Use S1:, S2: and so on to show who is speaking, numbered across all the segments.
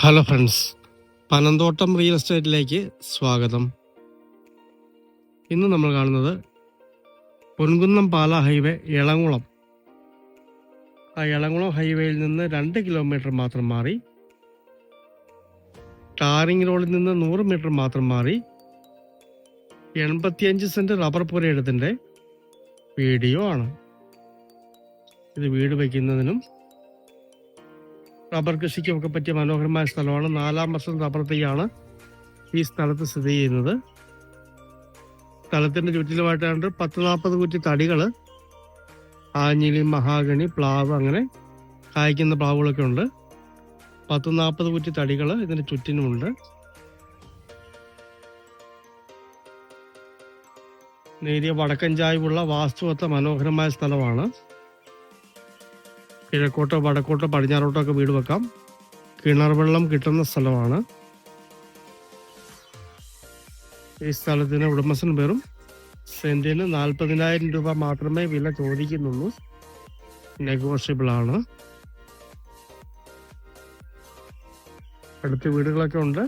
S1: Hello friends Panamthottam real എസ്റ്റേറ്റിലേക്ക് സ്വാഗതം. ഇന്ന് നമ്മൾ കാണുന്നത് പൊൻകുന്നം പാല ഹൈവേ എളങ്കുളം ആ എളങ്കുളം ഹൈവേയിൽ നിന്ന് രണ്ട് കിലോമീറ്റർ മാത്രം മാറി ടാറിംഗ് റോഡിൽ നിന്ന് നൂറ് മീറ്റർ മാത്രം മാറി എൺപത്തിയഞ്ച് സെന്റ് റബ്ബർ പുരയിടത്തിന്റെ വീഡിയോ ആണ്. ഇത് വീട് വയ്ക്കുന്നതിനും റബ്ബർ കൃഷിക്കും ഒക്കെ പറ്റിയ മനോഹരമായ സ്ഥലമാണ്. നാലാം വർഷം റബ്ബർ തൈയാണ് ഈ സ്ഥലത്ത് സ്ഥിതി ചെയ്യുന്നത്. സ്ഥലത്തിന്റെ ചുറ്റിലുമായിട്ടാണ്ട് പത്ത് നാൽപ്പത് കുറ്റി തടികൾ ആഞ്ഞിലി മഹാഗണി പ്ലാവ് അങ്ങനെ കായ്ക്കുന്ന പ്ലാവുകളൊക്കെ ഉണ്ട്. പത്ത് നാൽപ്പത് കുറ്റി തടികൾ ഇതിന് ചുറ്റിനുമുണ്ട്. നേരിയ വടക്കൻ ചായ്വുള്ള വാസ്തുവത്ത മനോഹരമായ സ്ഥലമാണ്. കിഴക്കോട്ടോ വടക്കോട്ടോ പടിഞ്ഞാറോട്ടോ ഒക്കെ വീട് വെക്കാം. കിണർ വെള്ളം കിട്ടുന്ന സ്ഥലമാണ്. ഈ സ്ഥലത്തിന് ഉടമസ്ഥൻ പേരും സെന്റിന് നാൽപ്പതിനായിരം രൂപ മാത്രമേ വില ചോദിക്കുന്നുള്ളൂ. നെഗോഷ്യബിൾ ആണ് അടുത്ത വീടുകളൊക്കെ ഉണ്ട്.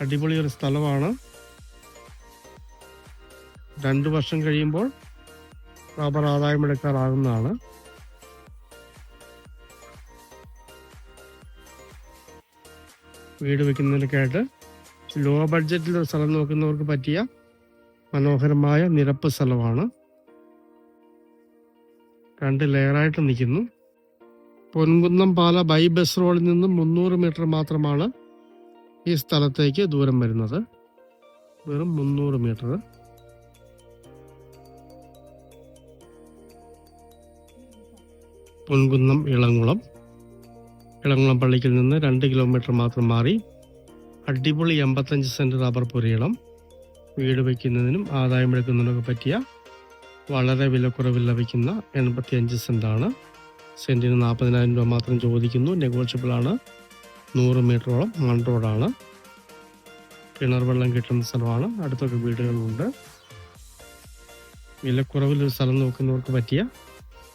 S1: അടിപൊളി ഒരു സ്ഥലമാണ്. രണ്ടു വർഷം കഴിയുമ്പോൾ റബ്ബർ ആദായം എടുക്കാറാകുന്നതാണ്. വീട് വെക്കുന്നതിനൊക്കെയായിട്ട് ലോ ബഡ്ജറ്റിൽ ഒരു സ്ഥലം നോക്കുന്നവർക്ക് പറ്റിയ മനോഹരമായ നിരപ്പ് സ്ഥലമാണ്. രണ്ട് ലെയറായിട്ട് നിൽക്കുന്നു. പൊൻകുന്നം പാല ബൈ ബസ് റോഡിൽ നിന്നും മുന്നൂറ് മീറ്റർ മാത്രമാണ് ഈ സ്ഥലത്തേക്ക് ദൂരം വരുന്നത്. വെറും മുന്നൂറ് മീറ്റർ. പൊൻകുന്നം ഇളങ്കുളം ഇളങ്കുളം പള്ളിക്കിൽ നിന്ന് രണ്ട് കിലോമീറ്റർ മാത്രം മാറി അടിപൊളി എൺപത്തഞ്ച് സെന്റ് റബ്ബർ പുരയിടം വീട് വയ്ക്കുന്നതിനും ആദായം എടുക്കുന്നതിനൊക്കെ പറ്റിയ വളരെ വിലക്കുറവിൽ ലഭിക്കുന്ന എൺപത്തി അഞ്ച് സെന്റാണ്. സെന്റിന് നാൽപ്പതിനായിരം രൂപ മാത്രം ചോദിക്കുന്നു. നെഗോഷ്യബിൾ ആണ്. നൂറ് മീറ്ററോളം മൺ റോഡാണ് കിണർ വെള്ളം കിട്ടുന്ന സ്ഥലമാണ്. അടുത്തൊക്കെ വീടുകളുണ്ട്. വിലക്കുറവിൽ ഒരു സ്ഥലം നോക്കുന്നവർക്ക് പറ്റിയ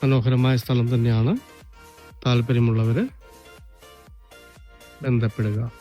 S1: മനോഹരമായ സ്ഥലം തന്നെയാണ്. താല്പര്യമുള്ളവർ ബന്ധപ്പെടുക.